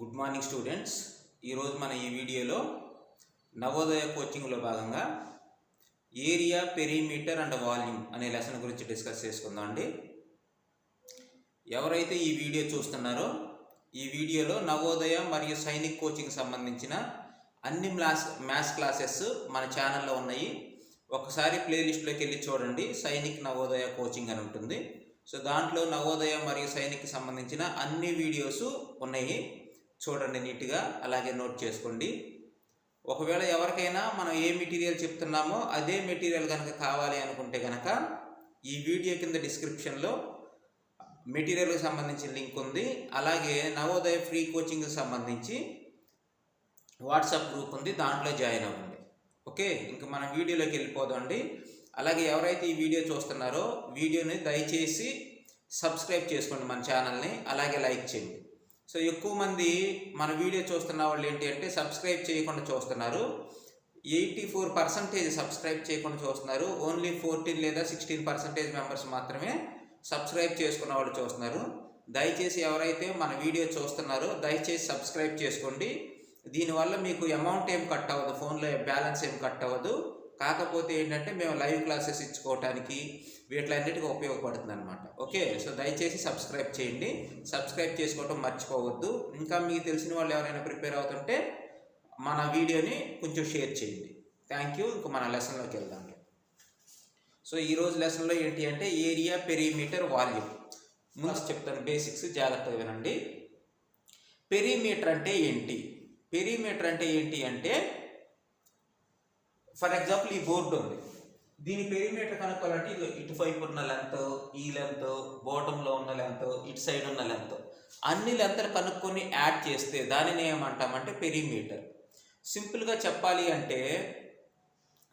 Good morning students. ఈరోజు మన ఈ వీడియోలో నవోదయ కోచింగ్లో భాగంగా ఏరియా పెరిమీటర్ అండ్ వాల్యూమ్ అనే లెసన్ గురించి డిస్కస్ చేసుకుందాం అండి. ఎవరైతే ఈ వీడియో చూస్తున్నారో ఈ వీడియోలో నవోదయ మరియు సైనిక్ కోచింగ్ సంబంధించిన అన్ని మ్లాస్ మ్యాథ్స్ క్లాసెస్ మన ఛానల్లో ఉన్నాయి. ఒకసారి ప్లేలిస్ట్లోకి వెళ్ళి చూడండి. సైనిక్ నవోదయ కోచింగ్ అని ఉంటుంది. సో దాంట్లో నవోదయ మరియు సైనిక్ సంబంధించిన అన్ని వీడియోస్ ఉన్నాయి. చూడండి నీట్గా అలాగే నోట్ చేసుకోండి. ఒకవేళ ఎవరికైనా మనం ఏ మెటీరియల్ చెప్తున్నామో అదే మెటీరియల్ కనుక కావాలి అనుకుంటే కనుక ఈ వీడియో కింద డిస్క్రిప్షన్లో మెటీరియల్కి సంబంధించిన లింక్ ఉంది. అలాగే నవోదయ ఫ్రీ కోచింగ్కి సంబంధించి వాట్సాప్ గ్రూప్ ఉంది దాంట్లో జాయిన్ అవ్వండి. ఓకే? ఇంక మనం వీడియోలోకి వెళ్ళిపోదండి అలాగే ఎవరైతే ఈ వీడియో చూస్తున్నారో వీడియోని దయచేసి సబ్స్క్రైబ్ చేసుకోండి మన ఛానల్ని అలాగే లైక్ చేయండి. సో ఎక్కువ మంది మన వీడియో చూస్తున్న వాళ్ళు ఏంటి అంటే సబ్స్క్రైబ్ చేయకుండా చూస్తున్నారు. ఎయిటీ ఫోర్ పర్సంటేజ్ సబ్స్క్రైబ్ చేయకుండా చూస్తున్నారు. ఓన్లీ ఫోర్టీన్ లేదా సిక్స్టీన్ పర్సంటేజ్ మెంబర్స్ మాత్రమే సబ్స్క్రైబ్ చేసుకున్న వాళ్ళు చూస్తున్నారు. దయచేసి ఎవరైతే మన వీడియో చూస్తున్నారో దయచేసి సబ్స్క్రైబ్ చేసుకోండి. దీనివల్ల మీకు అమౌంట్ ఏం కట్ అవ్వదు ఫోన్లో బ్యాలెన్స్ ఏం కట్ అవ్వదు. కాకపోతే ఏంటంటే మేము లైవ్ క్లాసెస్ ఇచ్చుకోవటానికి వీటిలన్నిటికీ ఉపయోగపడుతుంది అనమాట ఓకే సో దయచేసి సబ్స్క్రైబ్ చేయండి. సబ్స్క్రైబ్ చేసుకోవటం మర్చిపోవద్దు. ఇంకా మీకు తెలిసిన వాళ్ళు ఎవరైనా ప్రిపేర్ అవుతుంటే మన వీడియోని కొంచెం షేర్ చేయండి. థ్యాంక్ యూ ఇంకా మన లెసన్లోకి వెళ్దాం. సో ఈరోజు లెసన్లో ఏంటి అంటే ఏరియా పెరీమీటర్ వాల్యూమ్ ముందు చెప్తాను బేసిక్స్ జాగ్రత్తగా వినండి. పెరీమీటర్ అంటే ఏంటి? పెరీమీటర్ అంటే ఏంటి అంటే ఫర్ ఎగ్జాంపుల్ ఈ బోర్డు ఉంది. దీని పెరిమీటర్ కనుక్కోవాలంటే ఇది ఇటువైపు ఉన్న లెంత్ ఈ లెంత్ బాటంలో ఉన్న లెంత్ ఇటు సైడ్ ఉన్న లెంత్ అన్ని లెంతలు కనుక్కొని యాడ్ చేస్తే దానిని ఏమంటామంటే పెరిమీటర్ సింపుల్గా చెప్పాలి అంటే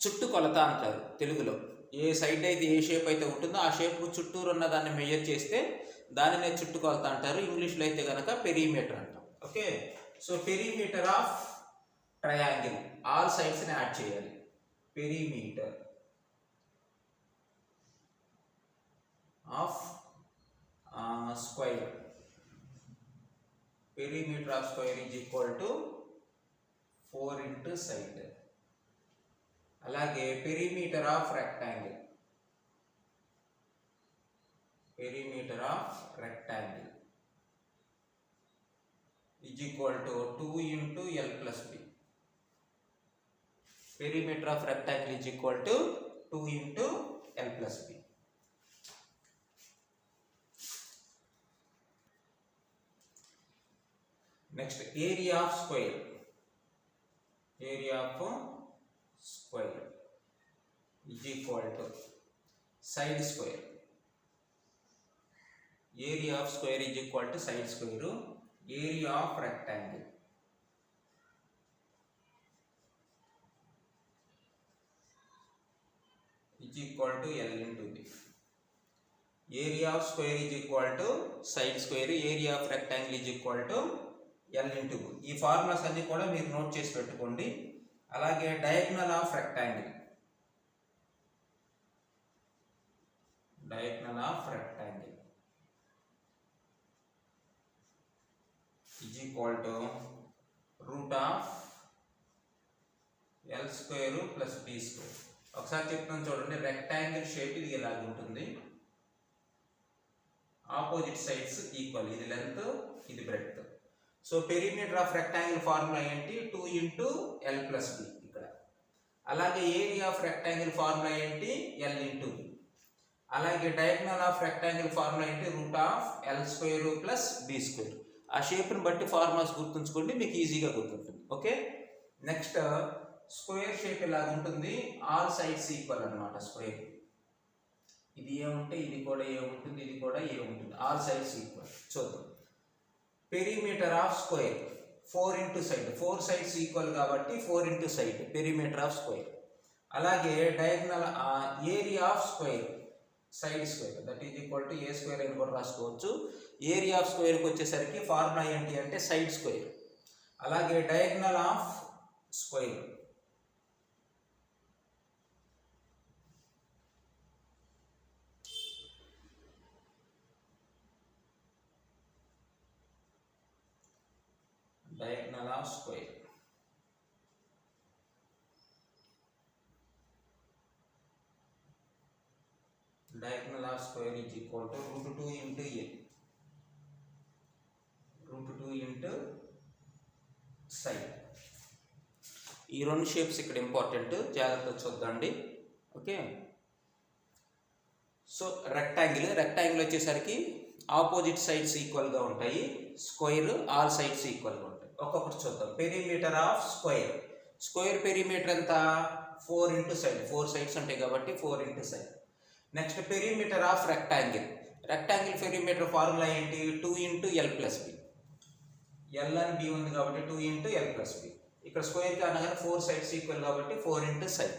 చుట్టు కొలత అంటారు తెలుగులో. ఏ సైడ్ అయితే ఏ షేప్ అయితే ఉంటుందో ఆ షేప్ చుట్టూరు ఉన్న దాన్ని మెజర్ చేస్తే దానినే చుట్టుకొలత అంటారు. ఇంగ్లీష్లో అయితే కనుక పెరిమీటర్ అంటాం. Okay so perimeter of triangle all సైడ్స్ని add చేయాలి. Perimeter of square perimeter of square is equal to four into side అలాగే perimeter of rectangle perimeter of rectangle is equal to 2 into L plus B. Perimeter of rectangle is equal to 2 into L plus B. Next, area of square. Area of square is equal to side square. Area of square is equal to side square. Area of rectangle. Equal to L into area of square is equal to side square area of rectangle is equal to L into ఈ formulas అన్ని కూడా మీరు note చేసి పెట్టుకోండి అలాగే diagonal of rectangle diagonal of rectangle is equal to root of L square plus B square ఒకసారి చెప్తున్నాను చూడండి. రెక్టాంగిల్ షేప్ ఇది ఇలాగ ఉంటుంది. ఆపోజిట్ సైడ్స్ ఈక్వల్ ఇది లెంత్ ఇది breadth so perimeter of rectangle formula ఏంటి? Two into L plus B ఇక్కడ. అలాగే ఏరియా ఆఫ్ రెక్టాంగిల్ ఫార్ములా ఏంటి? ఎల్ ఇంటూ బి అలాగే డయాగ్నల్ ఆఫ్ రెక్టాంగిల్ ఫార్ములా ఏంటి? Root of L square plus B square ఆ షేప్ని బట్టి ఫార్ములాస్ గుర్తుంచుకోండి మీకు ఈజీగా గుర్తుంటుంది. ఓకే నెక్స్ట్ స్క్వేర్ షేప్ ఇలా ఉంటుంది. ఆల్ సైడ్స్ ఈక్వల్ అనమాట స్క్వేర్. ఇది ఏముంటే ఇది కూడా ఏముంటుంది ఇది కూడా ఏముంటుంది ఆల్ సైడ్స్ ఈక్వల్. చూద్దాం. Perimeter of square four into side four sides equal కాబట్టి four into side perimeter of square అలాగే diagonal area of square side square that is equal to A square అని కూడా రాసుకోవచ్చు. ఏరియా ఆఫ్ స్క్వేర్కి వచ్చేసరికి formula ఏంటి అంటే side square అలాగే diagonal of square diagonal of square diagonal of square is equal to root 2 into a. Root 2 into side ఈ రెండు shapes ఇక్కడ ఇంపార్టెంట్ జాగ్రత్త చూద్దండి. ఓకే సో రెక్టాంగిల్ రెక్టాంగిల్ వచ్చేసరికి ఆపోజిట్ సైడ్స్ ఈక్వల్గా ఉంటాయి. స్క్వేర్ ఆల్ సైడ్స్ ఈక్వల్గా ఉంటాయి. ఒక్కొక్కటి చూద్దాం. Perimeter of square square perimeter ఎంత? Four into side four sides ఉంటాయి కాబట్టి four into side next perimeter of rectangle rectangle perimeter formula ఏంటి? Two into L plus B L అని బి ఉంది కాబట్టి two into L plus B ఇక్కడ స్క్వేర్కి అనగానే ఫోర్ సైడ్స్ ఈక్వల్ కాబట్టి ఫోర్ ఇంటూ సైడ్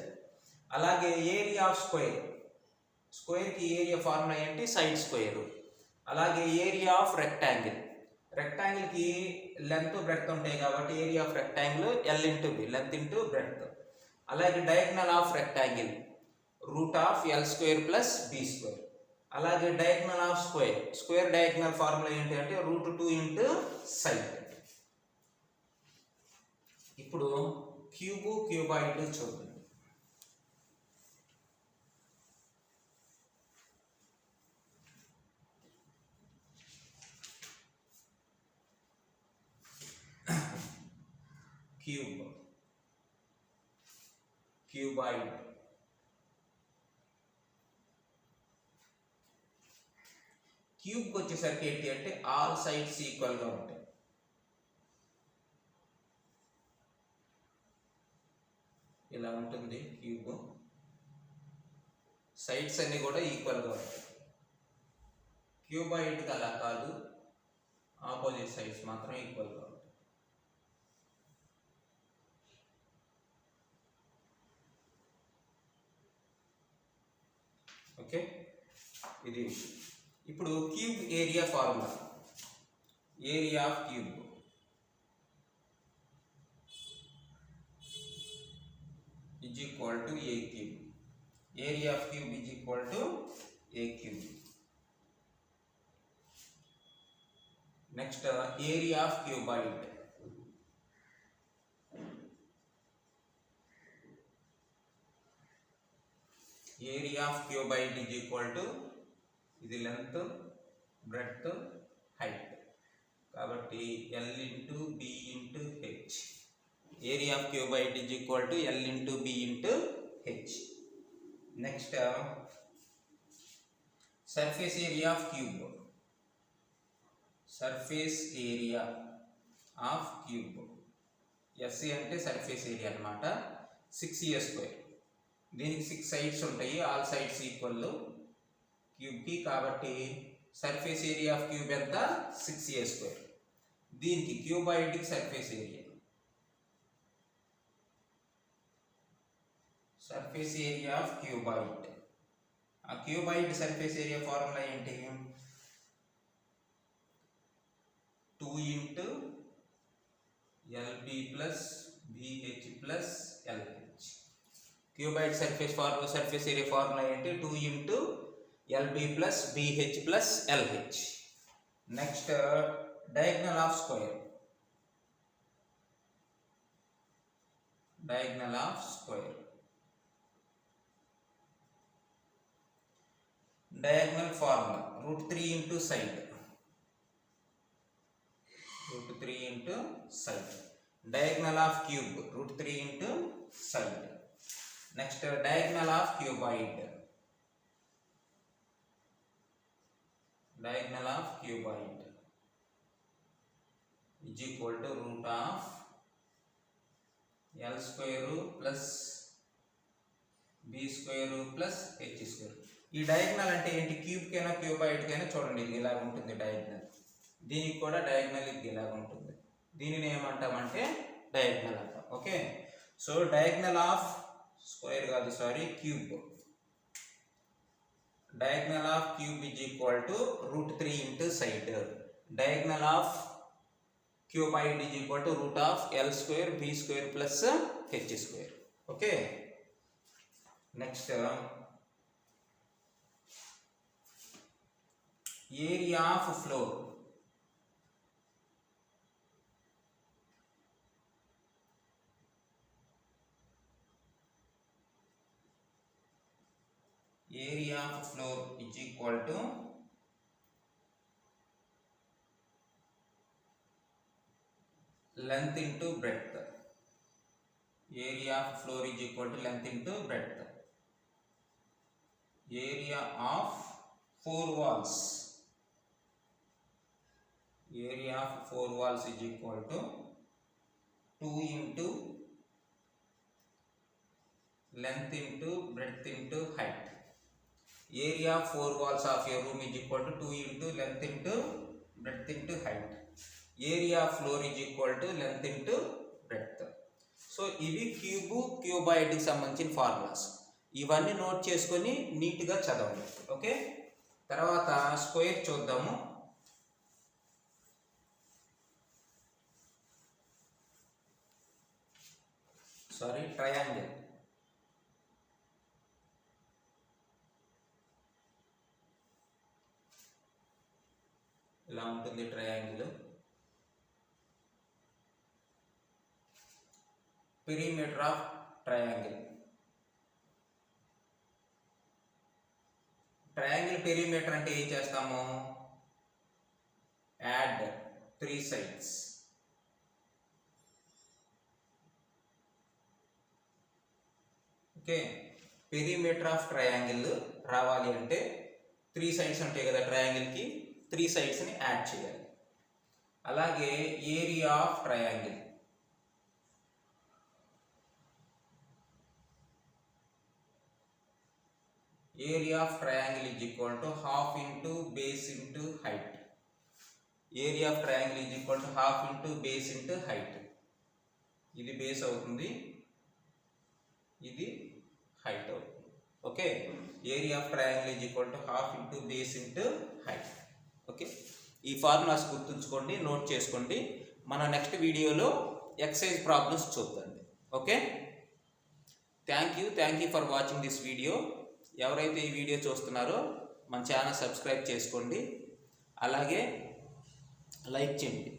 అలాగే ఏరియా ఆఫ్ స్క్వేర్ స్క్వేర్కి ఏరియా ఫార్ములా ఏంటి? సైడ్ స్క్వేర్ అలాగే ఏరియా ఆఫ్ రెక్టాంగిల్ రెక్టాంగిల్కి లెంత్ బ్రెడ్త్ ఉంటాయి కాబట్టి area of rectangle L into B length into breadth. అలాగే diagonal of rectangle root of L square plus B square. అలాగే diagonal of square square diagonal formula ఏంటి అంటే root two into side. ఇప్పుడు cube cuboid చూద్దాం. Cube. Cuboid క్యూబ్కి వచ్చేసరికి ఏంటి అంటే ఆల్ సైడ్స్ ఈక్వల్గా ఉంటాయి. ఇలా ఉంటుంది క్యూబ్. సైడ్స్ అన్నీ కూడా ఈక్వల్గా ఉంటాయి. క్యూబాయిడ్కి అలా కాదు. ఆపోజిట్ సైడ్స్ మాత్రం ఈక్వల్గా ఉంటాయి. ఓకే ఇది ఇప్పుడు cube area formula area of cube is equal to a cube. Area of cube is equal to a cube. Next, uh, area of area of of is equal to ఇది length breadth height కాబట్టి L into B into H area of cuboid is equal to L into B into H next surface area of cube surface area of cube S అంటే surface area అనమాట six A square దీనికి six sides ఉంటాయి. All sides equal క్యూబ్కి కాబట్టి surface area of cube ఎంత? Six A square దీనికి క్యూబాయిడ్కి surface area surface area of cuboid ఆ cuboid surface area formula ఏంటి? Two into L B plus B H plus cuboid surface formula surface area formula ఏంటి two into L B plus B H plus L H next diagonal of square diagonal of square diagonal formula root 3 into side. Root 3 into side. Diagonal of cube root 3 into side. Next diagonal of cuboid diagonal of cuboid is equal to root of L square plus B square plus H square ఈ diagonal అంటే ఏంటి క్యూబ్కైనా క్యూబాయిడ్కైనా చూడండి ఇది ఇలాగ ఉంటుంది diagonal దీనికి కూడా diagonal ఇది ఇలాగ ఉంటుంది దీనిని ఏమంటామంటే డయాగ్నల్ అంటాం okay so diagonal of square కాదు sorry cube diagonal of cube is equal to root three into side diagonal of cuboid is equal to root of L square B square plus H square okay next area of floor area of floor is equal to length into breadth. Area of floor is equal to length into breadth. Area of four walls. Area of four walls is equal to 2 into length into breadth into height. Area four walls of of your room is equal to 2 into length into breadth into area of floor is equal to length into breadth. So ఇవి cube క్యూబాయిడ్కి సంబంధించిన formulas. ఇవన్నీ note చేసుకొని నీట్గా చదవండి. Okay? తర్వాత square చూద్దాము. Sorry triangle. ఇలా ఉంటుంది triangle perimeter of triangle triangle perimeter అంటే ఏం చేస్తాము? Add three sides okay perimeter of triangle రావాలి అంటే త్రీ సైడ్స్ ఉంటాయి కదా ట్రయాంగిల్కి త్రీ సైడ్స్ని యాడ్ చేయాలి అలాగే area of triangle area of triangle is equal to half into base into height area of triangle is equal to half into base into height ఇది base అవుతుంది ఇది height అవుతుంది okay area of triangle is equal to half into base into height okay? ఈ formulas గుర్తుంచుకోండి note చేసుకోండి. మన next వీడియోలో exercise problems చూద్దండి. Okay? Thank you thank you for watching this video. ఎవరైతే ఈ వీడియో చూస్తున్నారో మన ఛానల్ సబ్స్క్రైబ్ చేసుకోండి. అలాగే లైక్ చేయండి.